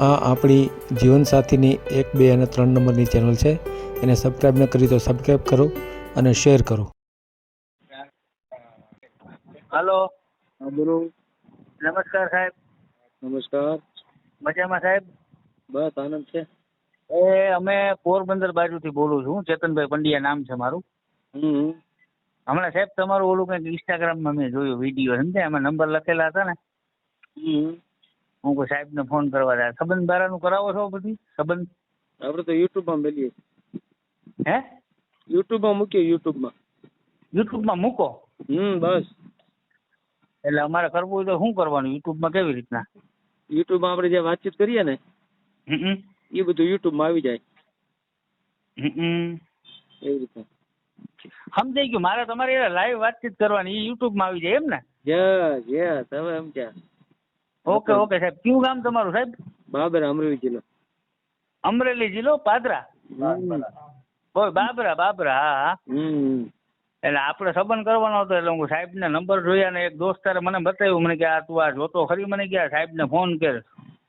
આ આપણી જીવનસાથીની એક બે અને ત્રણ નંબરની ચેનલ છે. એને સબસ્ક્રાઈબ ન કરી તો સબસ્ક્રાઈબ કરો અને શેર કરો. હલો. હા બોલો. નમસ્કાર સાહેબ. નમસ્કાર. મજામાં સાહેબ? બસ આનંદ છે. એ અમે પોરબંદર બાજુથી બોલું છું. ચેતનભાઈ પંડ્યા નામ છે મારું. હમણાં સાહેબ તમારું ઓલું કંઈક ઇન્સ્ટાગ્રામમાં મેં જોયું વીડિયો સમજ્યા? એમાં નંબર લખેલા હતા ને? હમ. હું કોઈ સાહેબને ફોન કરવા જાય સંબંધ બારાનું કરાવો છો પછી સંબંધ? આપણે તો યુટ્યુબમાં મેલીએ હે? યુટ્યુબમાં મૂકીએ યુટ્યુબમાં. યુટ્યુબમાં મૂકો? હમ બસ. એટલે અમારે કરવું હોય તો શું કરવાનું? યુટ્યુબમાં કેવી રીતના? યુટ્યુબમાં આપણે જે વાતચીત કરીએ ને એ બધું યુટ્યુબમાં આવી જાય. એવી રીતે. સમજાઈ ગયું. મારે તમારે લાઈવ વાતચીત કરવાની. યુટ્યુબમાં આવી જાય એમ ને? Yes yes. હવે એમ ક્યાં? Okay okay. સાહેબ. કયું ગામ તમારું સાહેબ? બાબરા અમરેલી જિલ્લો. અમરેલી જિલ્લો? પાદરા. ઓય બાબરા બાબરા હા હા. એટલે આપણે સંબંધ કરવાનો હતો એટલે હું સાહેબને નંબર જોયા ને એક દોસ્તારે મને બતાવ્યું મને કે આ તું આ જોતો ખરી? મને કે સાહેબને ફોન કર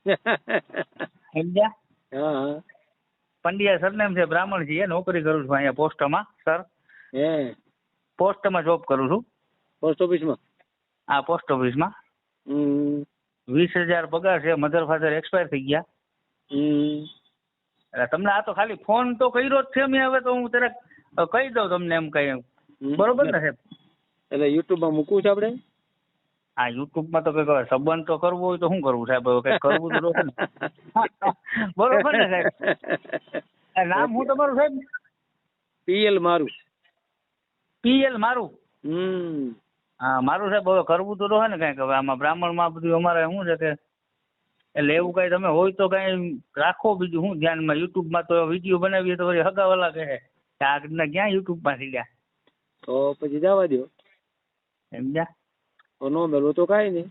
સમજ્યા? પંડ્યા સરનેમ છે બ્રાહ્મણ છીએ નોકરી કરું છું અહીંયા પોસ્ટમાં સર. હે. પોસ્ટમાં જોબ કરું છું. પોસ્ટ ઓફિસમાં? આ પોસ્ટ ઓફિસમાં. હમ. વીસ હજાર પગાર છે મધર ફાધર એક્સપાયર થઈ ગયા. હમ. એટલે તમને આ તો ખાલી ફોન તો કર્યો જ છે મેં હવે તો હું તરત કહી દઉં તમને એમ કઈ બરોબર ને સાહેબ? એટલે યુટ્યુબમાં મૂકવું છે આપણે? આ યુટ્યુબમાં તો કઈ સંબંધ તો કરવો હોય તો શું કરવું સાહેબ? કઈ કરવું તો ને. બરોબર ને સાહેબ? નામ હું તમારું સાહેબ? પીએલ મારું. પીએલ મારું. હમ. હા મારું સાહેબ હવે કરવું તો રહે ને કાંઈક. હવે આમાં બ્રાહ્મણમાં બધું અમારે શું છે કે એટલે એવું કાંઈ તમે હોય તો કાંઈ રાખો બીજું શું ધ્યાનમાં. યુટ્યુબમાં તો વીડિયો બનાવીએ તો વળી હગાવાલા કહે કે આ રીતના ક્યાં યુટ્યુબમાં ગયા? તો પછી જવા દો સમજ્યા તો નો મેળવું તો કાંઈ નહીં.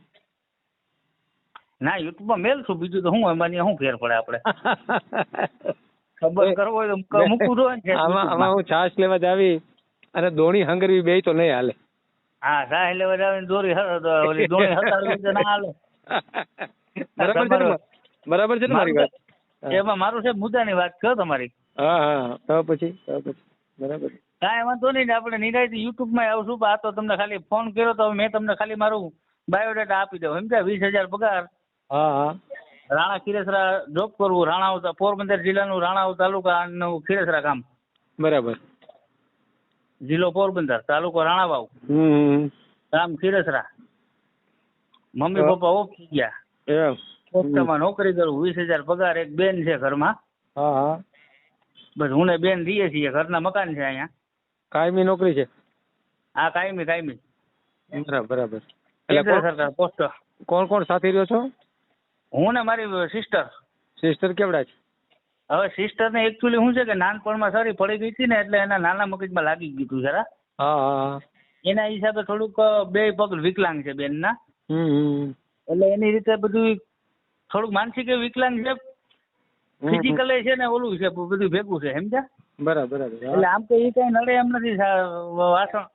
ના યુટ્યુબમાં મેલશું. બીજું તો શું એમાં શું ફેર પડે આપણે? ખબર કરવો હોય તો મૂકવું જોઈએ આમાં હું છાશ લેવા જાવી અને દોણી હંગરવી બે તો નહીં હાલે. હા સાહેબ જાવ દોરી ઓલી દોરી હતાડવી તો ના હાલે. બરાબર છે ને બરાબર છે ને મારી વાત? એમાં મારું છે મુદ્દાની વાત કહો તમારી. હા હા તો પછી તો પછી. બરાબર. કાંઈ વાંધો નહીં ને આપણે નિરાયથી યુટ્યુબમાં આવશું પણ આ તો તમને ખાલી ફોન કર્યો તો મેં તમને ખાલી મારું બાયોડેટા આપી દઉં. સમજ્યા વીસ હજાર પગાર. હા હા. રાણા ખીરેસરા જોબ કરવું રાણાવ પોરબંદર જિલ્લાનું રાણાવ તાલુકાનું ખીરેસરા ગામ. બરાબર. જિલ્લો પોરબંદર તાલુકો રાણાવાવ. ગામ ખીરસરા. મમ્મી પપ્પા ઓફ થઈ ગયા. એમ. નોકરી કરું વીસ હજાર પગાર એક બેન છે ઘરમાં. હા હા. બસ હું ને બેન રહીએ છીએ ઘરના મકાન છે અહીંયા. કાયમી નોકરી છે? આ કાયમી કાયમી. બરાબર બરાબર. એટલે સરકાર પોસ્ટ. કોણ કોણ સાથે રહ્યો છો? હું ને મારી સિસ્ટર સિસ્ટર કેવડા છે? હવે સિસ્ટર ને એકચ્યુઅલી શું છે કે નાનપણમાં સારી પડી ગઈ હતી ને એટલે એના નાના મગજમાં લાગી ગયું હતું જરા. એના હિસાબે થોડુંક બે પગ વિકલાંગ છે બેનના. હમ હમ. એટલે એની રીતે બધું થોડુંક માનસિક વિકલાંગ છે. ફિઝિકલ છે ને ઓલું છે બધું ભેગું છે સમજ્યા? બરાબર બરાબર. એટલે આમ તો એ કઈ નડે એમ નથી વાસણ.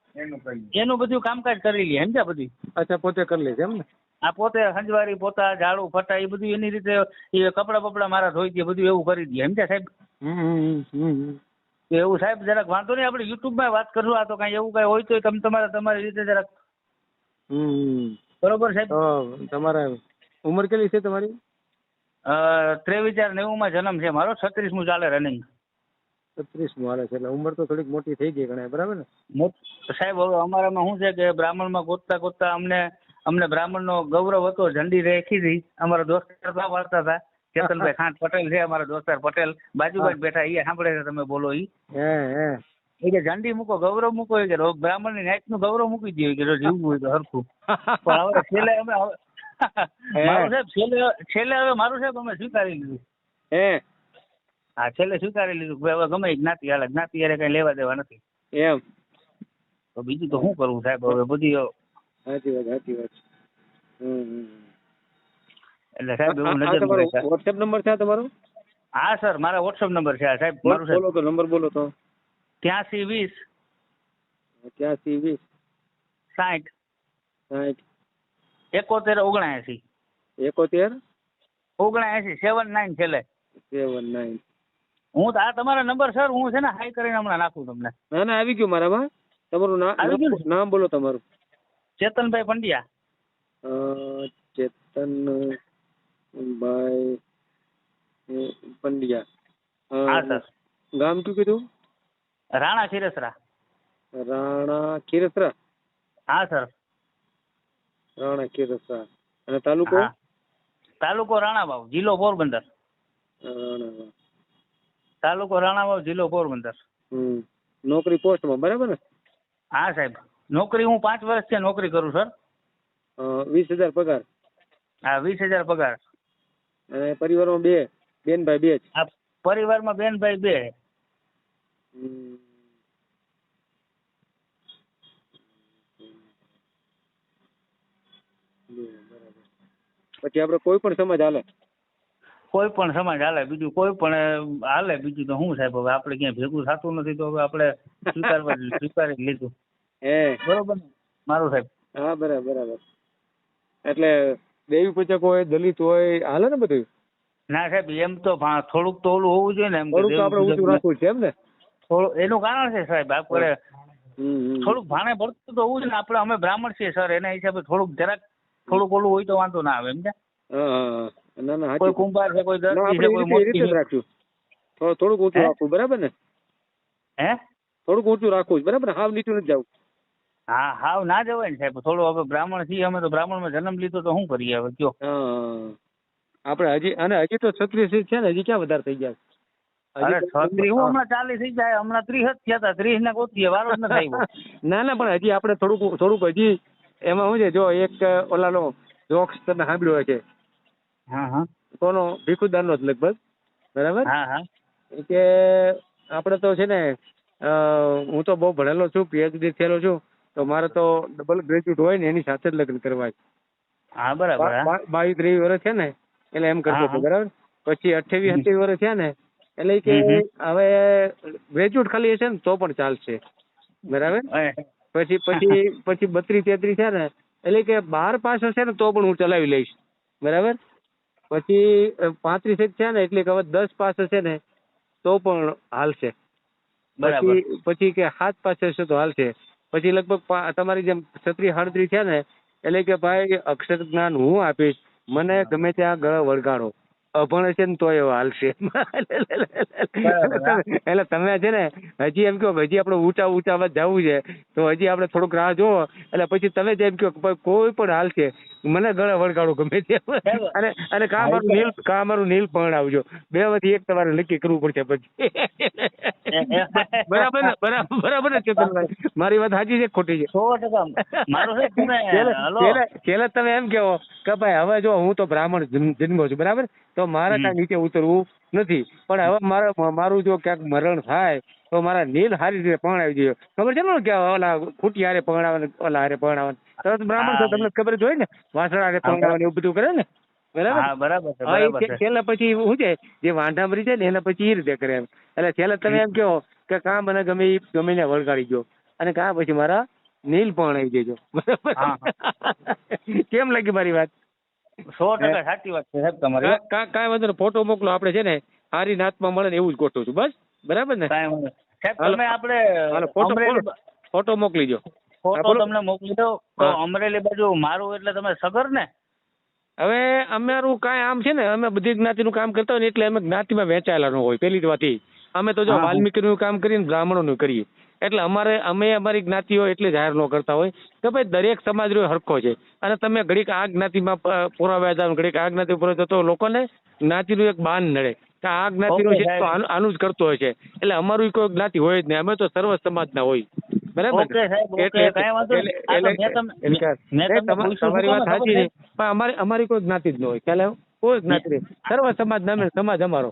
એનું બધું કામકાજ કરી લે સમજ્યા બધું? અચ્છા પોતે કરી લે છે એમ ને? આ પોતે હંજવારી પોતા ઝાડુ ફટા એ બધું એની રીતે એ કપડા બપડા મારા ધોઈ દે બધું એવું કરી દે. સમજ્યા સાહેબ? એવું સાહેબ જરાક વાંધો નહીં આપણે યુટ્યુબમાં વાત કરશું. આ તો કાંઈ એવું કાંઈ હોય તો તમે તમારે તમારી રીતે જરાક હમ બરોબર સાહેબ? તમારા તમારે ઉંમર કેટલી છે તમારી? ત્રેવીસ ચાર નેવુંમાં જન્મ છે મારો. છત્રીસમું ચાલે રનિંગ છત્રીસનું હાલે છે એટલે ઉંમર તો થોડીક મોટી થઈ ગઈ ગણાય બરાબર ને? સાહેબ હવે અમારામાં શું છે કે બ્રાહ્મણમાં ગોતતા ગોતતા અમને અમને બ્રાહ્મણનો ગૌરવ હતો ઝંડી રેખી હતી અમારા દોસ્તાર બા વાળતા હતા. ચેતનભાઈ ખાંટ પટેલ છે અમારા દોસ્તાર પટેલ. બાજુ બાજુ બેઠા એ સાંભળે છે તમે બોલો ઈ. એ કે ઝંડી મૂકો ગૌરવ મૂકો કે કે ની બ્રાહ્મણની નું ગૌરવ મૂકી દઈએ કે જીવવું હોય તો હરખું. પણ હવે છેલ્લે અમે મારું સાહેબ છેલ્લે છેલ્લે હવે મારું સાહેબ અમે સ્વીકારી લીધું. હે. હા છેલ્લે સ્વીકારી લીધું કે હવે ગમે જ્ઞાતિ હાલે જ્ઞાતિ હારે કઈ લેવા દેવા નથી. એમ. તો બીજું તો શું કરવું સાહેબ હવે બધી સાચી વાત સાચી વાત. એટલે સાહેબ એવું નજર વોટ્સએપ નંબર છે તમારો? હા સર મારા વોટ્સઅપ નંબર છે સાહેબ મારું બોલો તો નંબર બોલો તો. ત્યાંસી વીસ. ત્યાંસી વીસ. સાઠ સાઠ એકોતેર ઓગણએંસી એકોતેર? ઓગણએંસી સેવન નાઇન છેલ્લે. Seven nine. હું તો આ તમારા નંબર સર હું છે ને હાઈ કરીને હમણાં નાખું તમને. ના ના આવી ગયું મારામાં. તમારું નામ બોલો તમારું. ચેતનભાઈ પંડ્યા. અ, ચેતનભાઈ પંડ્યા. હા સર. ગામ કયું કીધું? રાણા ખીરસરા. રાણા ખીરસરા? હા સર. રાણા ખીરસરા. અને તાલુકો? તાલુકો રાણાવાવ જિલ્લો પોરબંદર. રાણા તાલુકો રાણાવાવ જિલ્લો પોરબંદર. હમ. નોકરી પોસ્ટમાં બરાબર ને? હા સાહેબ. નોકરી હું પાંચ વર્ષથી નોકરી કરું સર. અ, વીસ હજાર પગાર. હા વીસ હજાર પગાર. અને પરિવારમાં બે બેન ભાઈ બે જ. આ પરિવારમાં બેન ભાઈ બે. હમ. બે, બરાબર. પછી આપણે કોઈ પણ સમાજ હાલે? કોઈ પણ સમાજ હાલે બીજું કોઈ પણ અ, હાલે. બીજું તો શું સાહેબ હવે આપણે ક્યાંય ભેગું થતું નથી તો હવે આપણે સ્વીકારવા જ- સ્વીકારી જ લીધું. હે બરોબર ને? મારું સાહેબ. હા બરાબર બરાબર. એટલે દેવી પૂજક હોય દલિત હોય હાલે ને બધું ના સાહેબ એમ તો થોડુંક તો ઓલું હોવું જોઈએ ને એમ થોડુંક આપણે ઊંચું રાખવું છે એમ ને? થોડું એનું કારણ છે સાહેબ આપણે. થોડુંક ભાણે ભરતું તો હોવું જોઈએ ને આપણે અમે બ્રાહ્મણ છીએ સર એના હિસાબે થોડુંક જરાક થોડુંક ઓલું હોય તો વાંધો ના આવે એમ હા. ના ના કોઈ કુંભાર છે કોઈ ના, દર્દી છે કોઈ મોટી રીતે રાખશું. થોડું થોડુંક ઊંચું? રાખવું બરાબર ને? હે? થોડુંક ઊંચું રાખવું બરાબર હાવ નીચું નથી જવું. હા હાવ ના જવાય ને સાહેબ. થોડું હવે બ્રાહ્મણ છીએ અમે તો બ્રાહ્મણમાં જન્મ લીધો તો શું કરીએ હવે કયો? હા આપણે હજી અને હજી તો છત્રીસ છે ને હજી ક્યાં વધારે થઈ ગયા અરે છત્રીસ હું હમણાં ચાલીસ થઈ જાય હમણાં ત્રીસ જ થયા હતા. ત્રીસ ને ગોતીએ વારો જ નથી આવ્યો. ના ના પણ હજી આપણે થોડુંક થોડુંક હજી એમાં શું છે જો એક ઓલાનો જોક્સ તમે સાંભળ્યો હોય છે હા હા. કોનો? ભીખુદારનો જ લગભગ. બરાબર? હા હા. કે આપણે તો છે ને હું તો બહુ ભણેલો છું પીએચડી થયેલો છું. તો મારે તો ડબલ ગ્રેજ્યુએટ હોય ને એની સાથે જ લગ્ન કરવા છે. હા. બરાબર બાવીસ ત્રેવીસ વર્ષ છે ને એટલે એમ કરતો હતો બરાબર પછી અઠ્યાવીસ અઠ્યાવીસ વર્ષ થયા ને એટલે કે. હવે ગ્રેજ્યુએટ ખાલી હશે ને તો પણ ચાલશે. બરાબર? પછી પછી પછી બત્રીસ તેત્રીસ છે ને એટલે કે બાર પાસ હશે ને તો પણ હું ચલાવી લઈશ. બરાબર? પછી પાંત્રીસ એક છે ને એટલે કે હવે દસ પાસ હશે ને તો પણ હાલશે. પછી પછી કે સાત પાસ હશે તો હાલશે. પછી લગભગ તમારી જેમ છત્રી સાડત્રીસ છે ને એટલે કે ભાઈ અક્ષર જ્ઞાન હું આપીશ મને ગમે ત્યાં ગળ વળગાડો. અભણ છે ને તોય એવો હાલશે. એટલે તમે છે ને હજી એમ કહો કે હજી આપણે ઊંચા ઊંચા જવું છે તો હજી આપણે થોડુંક રાહ જોવો એટલે પછી તમે જ એમ કહો કોઈ પણ હાલશે મને ગળે વળગાડો ગમે ત્યાં અને અને કા મારું નીલ કા મારું નીલ પણ આવજો બે માંથી એક તમારે નક્કી કરવું પડશે પછી. બરાબર ને? બરાબર બરાબર ને ચેતનભાઈ? મારી વાત સાચી છે ખોટી છે? સો ટકા. મારું છે તમે એમ કહો કે ભાઈ હવે જો હું તો બ્રાહ્મણ જન્મ- છું બરાબર? તો મારે. કાંઈ નીચે ઉતરવું નથી. પણ હવે મારે મારું જો ક્યાંક મરણ થાય તો મારા નીલ સારી રીતે પરણાવી જોઈએ ખબર છે ને કે ઓલા ખૂટી હારે પરણાવે ઓલા હારે પરણાવે તરત બ્રાહ્મણ છો તમને ખબર જ હોય ને? વાસણા હારે હા, પરણાવવાનું એવું બધું કરે ને? બરાબર? છેલ્લે પછી શું છે? જે વાંઢામરી છે ને એના પછી એ રીતે કરે એમ. એટલે છેલ્લે તમે એમ કહો કે કાં મને ગમે એ ગમે ને વળગાડી ગયો અને કાં પછી મારા નીલ પણ આવી જજો બરાબર કેમ લાગી મારી વાત? સો ટકા સાચી વાત છે સાહેબ તમારી. કા- કા- કાંઈ વાંધો ફોટો મોકલો. આપણે છે ને હારી નાથમાં મળે ને એવું જ ગોઠવું છું. બસ? બરાબર ને. સાહેબ તમે આપણે ફોટો મોકલી દો ફોટો તમને મોકલી દો તો અમરેલી બાજુ મારું એટલે તમે સગર ને? હવે અમારું કાંઈ આમ છે ને અમે બધી જ્ઞાતિનું કામ કરતા હોય ને એટલે અમે જ્ઞાતિમાં વહેંચાયેલા ન હોય પેલી જ વાત અમે તો જો. વાલ્મીકીનું કામ કરીને બ્રાહ્મણોનું કરીએ. એટલે અમારે અમે અમારી જ્ઞાતિઓ એટલે જાહેર ન કરતા હોય. કે ભાઈ દરેક સમાજ હરખો છે. અને તમે ઘડીક આ જ્ઞાતિમાં પુરાવ્યા જાવ ઘડીક આ જ્ઞાતિ પુરાવ્યા તો લોકોને જ્ઞાતિનું એક બાન નડે. કે આ જ્ઞાતિનું છે તો આનું જ કરતો હોય છે. એટલે અમારું કોઈ જ્ઞાતિ હોય જ નહીં. અમે તો સર્વ સમાજના હોય. બરાબર? તમારી વાત સાચી છે. પણ અમારી અમારી કોઈ જ્ઞાતિ જ ન હોય. ખ્યાલ આવ્યો? કોઈ જ્ઞાતિ સર્વ સમાજ નામે સમાજ અમારો.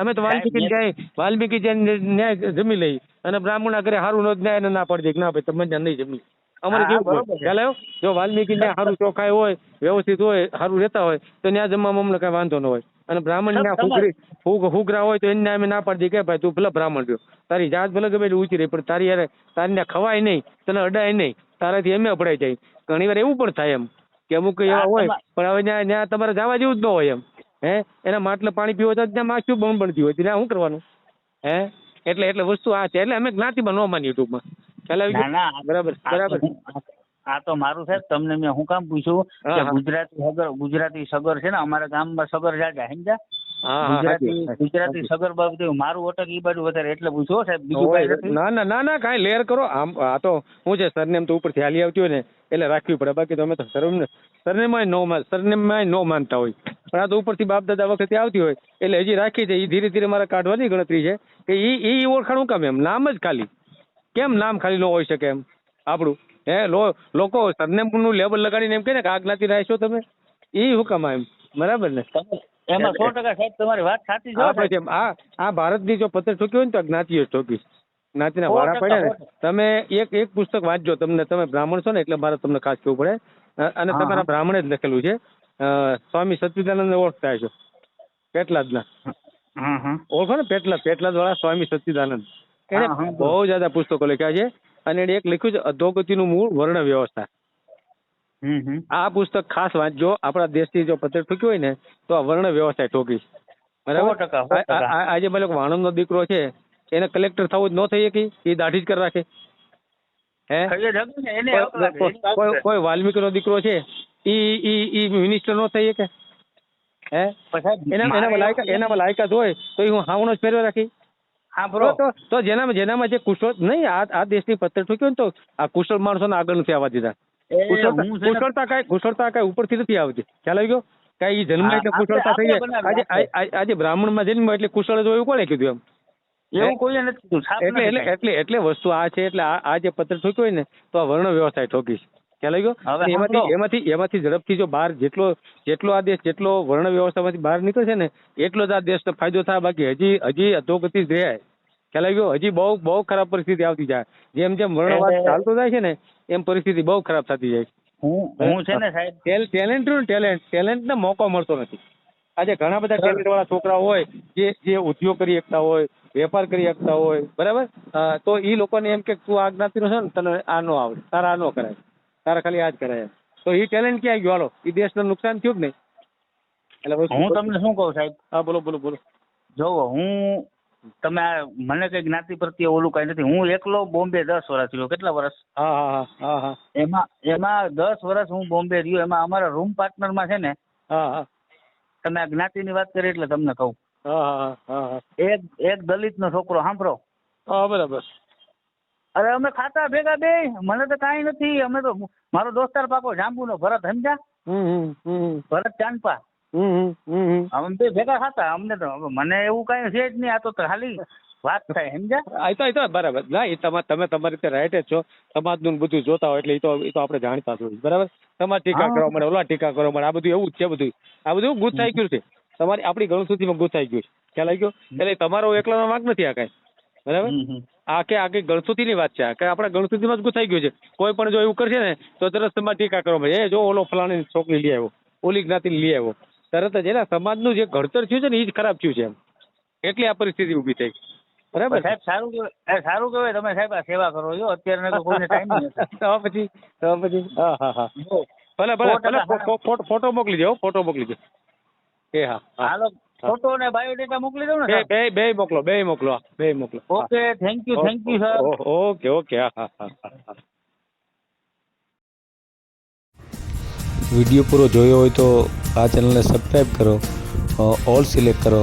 અમે તો વાલ્મીકી ન્યાય વાલ્મીકી ન્યાય જમી લઈ. અને બ્રાહ્મણ ઘરે સારું નો ન્યાય ને ના પાડી દે ના ભાઈ તમે નહીં જમી. અમારે કેવું. ખ્યાલ આવ્યો? જો વાલ્મીકી ત્યાં સારું ચોખાઈ હોય વ્યવસ્થિત હોય સારું રહેતા હોય તો ત્યાં જમવામાં અમને કઈ વાંધો ન હોય. અને બ્રાહ્મણ તમારે- હુગરી હુગ હુગરા હોય તો એને અમે ના પાડી કે ભાઈ તું ભલે બ્રાહ્મણ રહ્યો. તારી જાત ભલે ગમે ઉચી ઊંચી રહી પણ તારી યારે તારી ત્યાં ખવાય નહીં તને અડાય નહીં. તારાથી એમે અપડાય જાય. ઘણી વાર એવું પણ થાય એમ કે અમુક એવા હોય પણ હવે ત્યાં ત્યાં તમારે જવા જેવું જ ન હોય એમ. હે? એના માટલે પાણી પીવો તો ત્યાં માખ્યું બમ બનતી હોય. ત્યાં શું કરવાનું? હે? એટલે એટલે વસ્તુ આ છે. એટલે અમે જ્ઞાતિમાં ન માની ટૂંકમાં. ખ્યાલ આવી ના ગયો બરાબર બરાબર. આ તો મારું સાહેબ તમને મેં હું કામ પૂછ્યું કે ગુજરાતી સગર ગુજરાતી સગર છે ને અમારા ગામમાં સગર જાજા હા હા ગુજરાતી ગુજરાતી સગર બાબતે મારું ઓટક ઈ બાજુ વધારે એટલે પૂછો સાહેબ બીજું. ના ના ના ના કાંઈ લેર કરો. આમ આ તો હું છે સરનેમ તો ઉપરથી હાલી આવતી હોય ને એટલે રાખવી પડે. બાકી તો અમે તો સરનેમ સરનેમાં નો માન સરનેમમાં નો માનતા હોય. પણ આ તો ઉપરથી બાપ દાદા વખતે આવતી હોય. એટલે હજી રાખી છે એ ધીરે ધીરે મારે કાઢવાની ગણતરી છે કે એ એ ઓળખાણ હું કામ એમ. નામ જ ખાલી. કેમ નામ ખાલી ન હોઈ શકે એમ? આપણું. હે લો લોકો સરનેમનું લેબલ લગાડીને એમ કહે ને કે આ જ્ઞાતિ રહેશો તમે. એ હું કામ એમ બરાબર ને? એમાં સો ટકા સાહેબ તમારી વાત સાચી છે આ આ ભારતની જો પત્ર ઠોકી હોય ને તો જ્ઞાતિઓ ઠોકી જ્ઞાતિના વાળા પડ્યા ને. તમે એક એક પુસ્તક વાંચજો તમને. તમે બ્રાહ્મણ છો ને એટલે મારે તમને ખાસ કહેવું પડે. અને તમારા બ્રાહ્મણે જ લખેલું છે. સ્વામી સચ્ચિદાનંદ ઓળખતા છો પેટલાદના ઓળખો ને પેટલાદ? પેટલાદ વાળા સ્વામી સચ્ચિદાનંદ. એને બહુ જ્યાદા પુસ્તકો લખ્યા છે અને એને એક લખ્યું છે અધોગતિનું મૂળ વર્ણ વ્યવસ્થા. આ પુસ્તક ખાસ વાંચજો. આપણા દેશથી જો પત્ર ઠૂક્યું હોય ને તો આ વર્ણ વ્યવસ્થા ઠોકી. બરાબર? આજે પેલો વાણંદનો દીકરો છે એને કલેક્ટર થવું જ ન થઈ શકી એ દાઢી જ કરી રાખે. હે? ને, કોઈ- કોઈ-. કોઈ વાલ્મીકીનો દીકરો છે ઈ ઈ ઈ મિનિસ્ટર નો થઈ કે હે? એનામાં લાયકાત એનામાં લાયકાત હોય તો હું હાવણો જ પહેરવા રાખી. તો તો- જેનામાં જેનામાં જે કુશળ નહીં આ આ દેશની પત્તર ઠોક્યો ને તો આ કુશળ માણસોને આગળ નથી આવવા દીધા. કુશળતા કાંઈ કુશળતા કાંઈ ઉપરથી નથી આવતી. ખ્યાલ આવી ગયો? કાંઈ જન્મ એટલે કુશળતા થઈ જાય. આજે બ્રાહ્મણમાં આજે બ્રાહ્મણમાં જન્મ એટલે કુશળ જ હોય કોણે કીધું એમ? એવું કોઈએ નથી એટલે એટલે એટલે એટલે વસ્તુ આ છે એટલે આ જે પત્ર ઠોક્યો હોય ને તો આ વર્ણ વ્યવસ્થા ઠોકીશ. ખ્યાલ આવી ગયો? એમાંથી એમાંથી એમાંથી ઝડપથી જો બહાર જેટલો જેટલો આ દેશ જેટલો વર્ણ વ્યવસ્થામાંથી બહાર નીકળે છે ને એટલો જ આ દેશનો ફાયદો થાય. બાકી હજી હજી અધોગતિ જ રહે. ખ્યાલ આવી ગયો? હજી બહુ બહુ ખરાબ પરિસ્થિતિ આવતી જાય. જેમ જેમ વર્ણવાદ ચાલતો જાય છે ને એમ પરિસ્થિતિ બહુ ખરાબ થતી જાય હું હું છે ને સાહેબ? ટેલ ટેલેન્ટ ને ટેલેન્ટ ટેલેન્ટને મોકો મળતો નથી. આજે ઘણા બધા ટેલેન્ટ વાળા છોકરા હોય જે જે ઉદ્યોગ કરી શકતા હોય વેપાર કરી શકતા હોય બરાબર? તો એ લોકોને એમ કે તું આ જ્ઞાતિનો છે ને તને આ નો આવડે તારા આ નો કરાય તારા ખાલી આ જ કરાય. તો એ ટેલેન્ટ ક્યાં ગયો? હાલો એ દેશને નુકસાન થયું જ નહીં? એટલે હું તમને શું કહું સાહેબ? હા બોલો બોલો બોલો. જોવો હું તમે મને કઈ જ્ઞાતિ પ્રત્યે ઓલું કઈ નથી. હું એકલો બોમ્બે દસ વર્ષ રહ્યો. કેટલા વર્ષ? હા હા હા. એમાં એમાં દસ વર્ષ હું બોમ્બે રહ્યો. એમાં અમારા રૂમ પાર્ટનરમાં છે ને હા હા. તમે આ જ્ઞાતિની વાત કરી એટલે તમને કહું. હા એક દલિત નો છોકરો સાંભળો. બરાબર. અરે અમે ખાતા ભેગા બે મને તો કાંઈ નથી અમે તો મારો દોસ્તાર પાકો જાંબુ નો ભરત હમ ભરત ચાંદપા. અમે બે ભેગા ખાતા અમને તો મને એવું કઈ છે જ નહીં આ તો ખાલી વાત થાય સમજ્યા? આ તો એ તો બરાબર. ના એ તમે તમે તમારી રીતે રાઈટ જ છો. સમાજનું બધું જોતા હોય એટલે એ તો એ તો આપણે જાણતા જ હોય. બરાબર? તમારે ટીકા કરવા મળે ઓલા ટીકા કરવા મળે આ બધું એવું જ છે બધું. આ બધું ગુસાઈ ગયું છે. તમારી આપણી ઘણું સુધીમાં ગુસાઈ ગયું છે. ખ્યાલ આવી ગયો? એટલે તમારો એકલાનો વાંક નથી આ કાંઈ. બરાબર. આ કે આખી ની વાત છે. કે આપણા માં જ ગુસાઈ ગયું છે. કોઈ પણ જો એવું કરશે ને તો તરત સમાજ ટીકા કરવા મળે. એ જો ઓલો ફલાણી છોકરી લઈ આવ્યો. ઓલી જ્ઞાતિ લઈ આવ્યો. તરત જ એના સમાજનું જે ઘડતર થયું છે ને એ જ ખરાબ થયું છે એમ. એટલે આ પરિસ્થિતિ ઊભી થઈ. બરાબર સાહેબ સારું કહેવાય સારું કહેવાય તમે સાહેબ આ સેવા કરો છો. અત્યારે તો કોઈને ટાઈમ નહીં તો પછી તો પછી. હા હા હા. ભલે ભલે ભલે ફોટો ફોટો મોકલી દો ફોટો મોકલી દો. એ હા હાલો ફોટો ને બાયોડેટા મોકલી દઉં ને બે બે બે મોકલો બે મોકલો બે મોકલો. Okay thank you thank you sir okay okay હા હા હા વીડિયો પૂરો જોયો હોય તો આ ચેનલને સબસ્ક્રાઈબ કરો ઓલ સિલેક્ટ કરો.